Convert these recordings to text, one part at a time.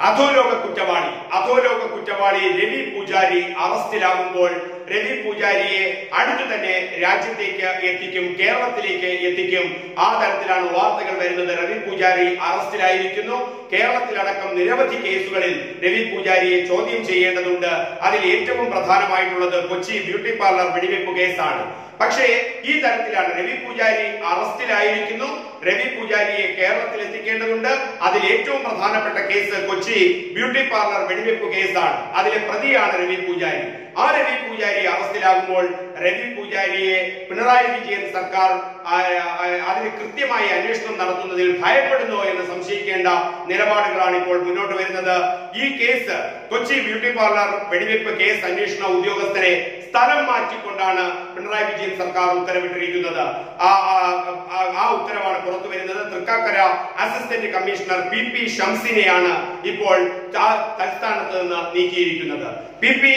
അധോലോക കുറ്റവാളി അധോലോക കുറ്റവാളി രവി പൂജാരി അറസ്റ്റിലാകുമ്പോൾ രവി പൂജാരിയെ അടുത്തു തന്നെ രാജ്യത്തേക്ക് എത്തിക്കും കേരളത്തിലേക്ക് എത്തിക്കും. ആ തരത്തിലാണ് വാർത്തകൾ വരുന്നത്. രവി പൂജാരി അറസ്റ്റിലായിരിക്കുന്നു. കേരളത്തിലടക്കം നിരവധി കേസുകളിൽ രവി പൂജാരിയെ ചോദ്യം ചെയ്യേണ്ടതുണ്ട്. അതിൽ ഏറ്റവും പ്രധാനമായിട്ടുള്ളത് കൊച്ചി ബ്യൂട്ടി പാർലർ വെടിവെപ്പ് കേസാണ്. പക്ഷേ ഈ തരത്തിലാണ് രവി പൂജാരി അറസ്റ്റിലായിരിക്കുന്നു. രവി പൂജാരിയെ കേരളത്തിൽ എത്തിക്കേണ്ടതുണ്ട്. അതിൽ ഏറ്റവും പ്രധാനപ്പെട്ട കേസ് കൊച്ചി ബ്യൂട്ടി പാർലർ വെടിവെപ്പ് കേസാണ്. അതിലെ പ്രതിയാണ് രവി പൂജാരി. ആ രവി പൂജാരി അറസ്റ്റിലാകുമ്പോൾ രവി പൂജാരിയെ പിണറായി വിജയൻ സർക്കാർ അതിന് കൃത്യമായി അന്വേഷണം നടത്തുന്നതിൽ ഭയപ്പെടുന്നു എന്ന് സംശയിക്കേണ്ട നിലപാടുകളാണ് ഇപ്പോൾ മുന്നോട്ട് വരുന്നത്. ഈ കേസ് കൊച്ചി ബ്യൂട്ടി പാർലർ വെടിവെപ്പ് കേസ് അന്വേഷണ ഉദ്യോഗസ്ഥരെ സ്ഥലം മാറ്റിക്കൊണ്ടാണ് പിണറായി വിജയൻ സർക്കാർ ഉത്തരവിട്ടിരിക്കുന്നത്. ആ ഉത്തരവാണ് പുറത്തു വരുന്നത്. Thrikkakara assistant commissioner P P ഷംസിനെയാണ് ഇപ്പോൾ തലസ്ഥാനത്ത് നിന്ന് നീക്കിയിരിക്കുന്നത്. പി പി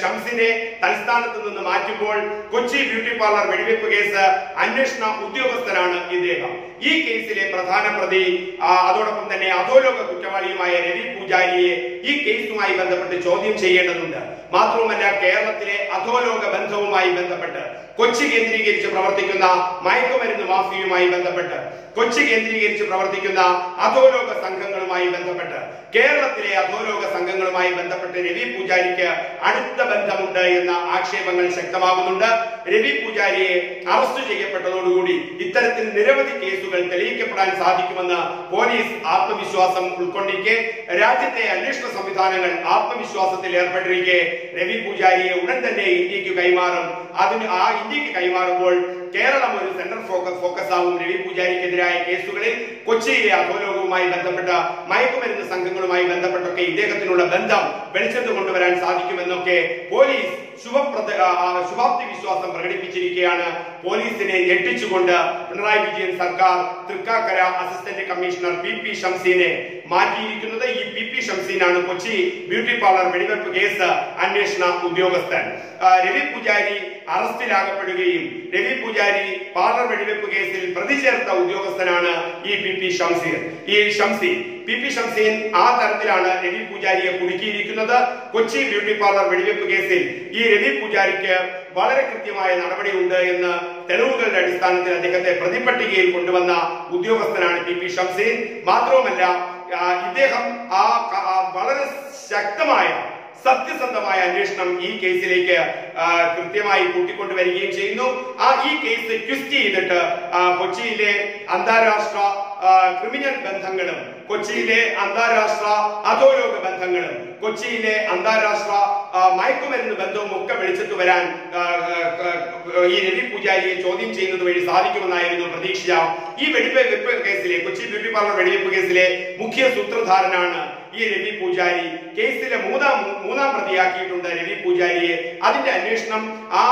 ഷംസിനെ തൽസ്ഥാനത്ത് നിന്ന് മാറ്റുമ്പോൾ കൊച്ചി ബ്യൂട്ടി പാർലർ വെടിവെപ്പ് കേസ് അന്വേഷണ ഉദ്യോഗസ്ഥരാണ് ഇദ്ദേഹം. ഈ കേസിലെ പ്രധാന പ്രതി അതോടൊപ്പം തന്നെ അധോലോക കുറ്റവാളിയുമായ രവി പൂജാരിയെ ഈ കേസുമായി ബന്ധപ്പെട്ട് ചോദ്യം ചെയ്യേണ്ടതുണ്ട്. മാത്രവുമല്ല കേരളത്തിലെ അധോലോക ബന്ധവുമായി ബന്ധപ്പെട്ട് കൊച്ചി കേന്ദ്രീകരിച്ച് പ്രവർത്തിക്കുന്ന മയക്കുമരുന്ന് മാഫിയുമായി ബന്ധപ്പെട്ട് കൊച്ചി കേന്ദ്രീകരിച്ച് പ്രവർത്തിക്കുന്ന അധോലോക സംഘങ്ങളുമായി ബന്ധപ്പെട്ട് കേരളത്തിലെ അധോലോക സംഘങ്ങളുമായി ബന്ധപ്പെട്ട് രവി പൂജാരിക്ക് അടുത്ത ബന്ധമുണ്ട് എന്ന ആക്ഷേപങ്ങൾ ശക്തമാകുന്നുണ്ട്. രവി പൂജാരിയെ അറസ്റ്റ് ചെയ്യപ്പെട്ടതോടുകൂടി ഇത്തരത്തിൽ നിരവധി കേസുകൾ തെളിയിക്കപ്പെടാൻ സാധിക്കുമെന്ന് പോലീസ് ആത്മവിശ്വാസം ഉൾക്കൊണ്ടിരിക്കെ. രാജ്യത്തെ അന്വേഷണ സംവിധാനങ്ങൾ ആത്മവിശ്വാസത്തിൽ ഏർപ്പെട്ടിരിക്കെ. രവി പൂജാരിയെ ഉടൻ തന്നെ ഇന്ത്യയ്ക്ക് കൈമാറും. അതിന് ആ ഇന്ത്യയ്ക്ക് കൈമാറുമ്പോൾ കേരളം ഒരു സെൻട്രൽ ഫോക്കസ് ഫോക്കസ് ആവും. രവി പൂജാരിക്കെതിരായ കേസുകളിൽ കൊച്ചിയിലെ അധോലോകവുമായി ബന്ധപ്പെട്ട മയക്കുമരുന്ന് സംഘങ്ങളുമായി ബന്ധപ്പെട്ടൊക്കെ ഇദ്ദേഹത്തിനുള്ള ബന്ധം വെളിച്ചത്ത് കൊണ്ടുവരാൻ സാധിക്കുമെന്നൊക്കെ പോലീസ് ശുഭപ്രദ ശുഭാപ്തി വിശ്വാസം പ്രകടിപ്പിച്ചിരിക്കുകയാണ് പോലീസിനെ ഞെട്ടിച്ചുകൊണ്ട് പിണറായി വിജയൻ സർക്കാർ Thrikkakara assistant commissioner P P ഷംസീനെ മാറ്റിയിരിക്കുന്നത് ഈ പി പി ഷംസീനാണ് കൊച്ചി ബ്യൂട്ടി പാർലർ വെടിവെപ്പ് കേസ് അന്വേഷണ ഉദ്യോഗസ്ഥൻ. രവി പൂജാരി അറസ്റ്റിലാകപ്പെടുകയും രവി പൂജാരി പാർലർ വെടിവെപ്പ് കേസിൽ പ്രതി ചേർത്ത ഉദ്യോഗസ്ഥനാണ് ഈ പി പി ഷംസീർ ഈ ഷംസീൻ പി പി ഷംസീൻ ആ തരത്തിലാണ് രവി പൂജാരിയെ കുടുക്കിയിരിക്കുന്നത്. കൊച്ചി ബ്യൂട്ടി പാർലർ വെടിവെപ്പ് കേസിൽ ഈ രവി പൂജാരിക്ക് വളരെ കൃത്യമായ നടപടിയുണ്ട് എന്ന് തെളിവുകളുടെ അടിസ്ഥാനത്തിൽ അദ്ദേഹത്തെ പ്രതിപട്ടികയിൽ കൊണ്ടുവന്ന ഉദ്യോഗസ്ഥനാണ് പി പി ഷംസീൻ. മാത്രവുമല്ല ഇദ്ദേഹം ആ വളരെ ശക്തമായ സത്യസന്ധമായ അന്വേഷണം ഈ കേസിലേക്ക് കൃത്യമായി കൂട്ടിക്കൊണ്ടുവരികയും ചെയ്യുന്നു. ആ ഈ കേസ് ട്വിസ്റ്റ് ചെയ്തിട്ട് കൊച്ചിയിലെ അന്താരാഷ്ട്ര ക്രിമിനൽ ബന്ധങ്ങളും കൊച്ചിയിലെ അന്താരാഷ്ട്ര അധോലോക ബന്ധങ്ങളും കൊച്ചിയിലെ അന്താരാഷ്ട്ര മയക്കുമരുന്ന് ബന്ധവും ഒക്കെ വെളിച്ചത്ത് വരാൻ ഈ രവി പൂജാരിയെ ചോദ്യം ചെയ്യുന്നത് വഴി സാധിക്കുമെന്നായിരുന്നു പ്രതീക്ഷ. ഈ വെടിവെപ്പ് കേസിലെ കൊച്ചി ബ്യൂട്ടി പാർലർ വെടിവെപ്പ് കേസിലെ മുഖ്യ സൂത്രധാരനാണ് ഈ രവി പൂജാരി. കേസിലെ മൂന്നാം മൂന്നാം പ്രതിയാക്കിയിട്ടുണ്ട് രവി പൂജാരിയെ. അതിന്റെ അന്വേഷണം ആ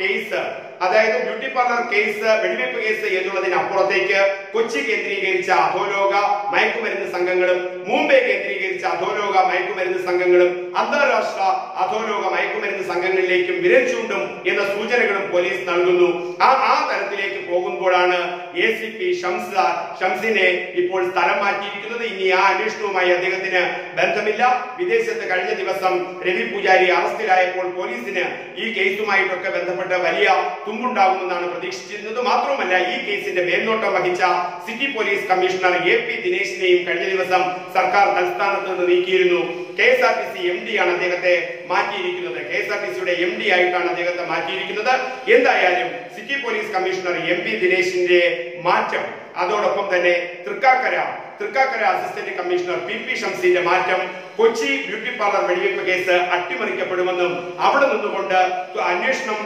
കേസ് അതായത് ബ്യൂട്ടി പാർലർ കേസ് വെടിവെപ്പ് കേസ് എന്നുള്ളതിനപ്പുറത്തേക്ക് കൊച്ചി കേന്ദ്രീകരിച്ച അധോലോക മയക്കുമരുന്ന് സംഘങ്ങളും മുംബൈ കേന്ദ്രീകരിച്ച അധോലോക മയക്കുമരുന്ന് സംഘങ്ങളും അന്താരാഷ്ട്ര അധോലോക മയക്കുമരുന്ന് സംഘങ്ങളിലേക്കും വിരൽ ചൂണ്ടും എന്ന സൂചനകളും പോലീസ് നൽകുന്നു. ആ ആ തരത്തിലേക്ക് പോകുമ്പോഴാണ് എ സി പി ഷംസ ഷംസിനെ ഇപ്പോൾ സ്ഥലം മാറ്റിയിരിക്കുന്നത്. ഇനി ആ അന്വേഷണവുമായി അദ്ദേഹത്തിന് ബന്ധമില്ല. വിദേശത്ത് കഴിഞ്ഞ ദിവസം രവി പൂജാരി അറസ്റ്റിലായപ്പോൾ പോലീസിന് ഈ കേസുമായിട്ടൊക്കെ ബന്ധപ്പെട്ട് വലിയ തുമ്പുണ്ടാകുമെന്നാണ് പ്രതീക്ഷിച്ചിരുന്നത്. മാത്രവുമല്ല ഈ കേസിന്റെ മേൽനോട്ടം വഹിച്ച city police commissioner A P ദിനേശിനെയും കഴിഞ്ഞ ദിവസം സർക്കാർ തൽസ്ഥാനത്ത് നിന്ന് നീക്കിയിരുന്നു. K S R T C M D ആണ് അദ്ദേഹത്തെ മാറ്റിയിരിക്കുന്നത്. കെ എസ് ആർ ടി സിയുടെ എം ഡി ആയിട്ടാണ് അദ്ദേഹത്തെ മാറ്റിയിരിക്കുന്നത്. എന്തായാലും city police commissioner M P ദിനേശിന്റെ മാറ്റം. അതോടൊപ്പം തന്നെ Thrikkakara Thrikkakara assistant commissioner P P ഷംസിന്റെ മാറ്റം കൊച്ചി ബ്യൂട്ടി പാർലർ വെടിവെപ്പ് കേസ് അട്ടിമറിക്കപ്പെടുമെന്നും അവിടെ നിന്നുകൊണ്ട് അന്വേഷണം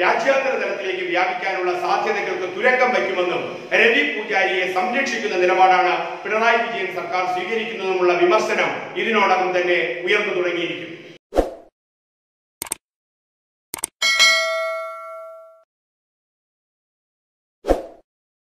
രാജ്യാന്തര തലത്തിലേക്ക് വ്യാപിക്കാനുള്ള സാധ്യതകൾക്ക് തുരങ്കം വയ്ക്കുമെന്നും രവി പൂജാരിയെ സംരക്ഷിക്കുന്ന നിലപാടാണ് പിണറായി വിജയൻ സർക്കാർ സ്വീകരിക്കുന്നതുമുള്ള വിമർശനം ഇതിനോടകം തന്നെ ഉയർന്നു തുടങ്ങിയിരിക്കും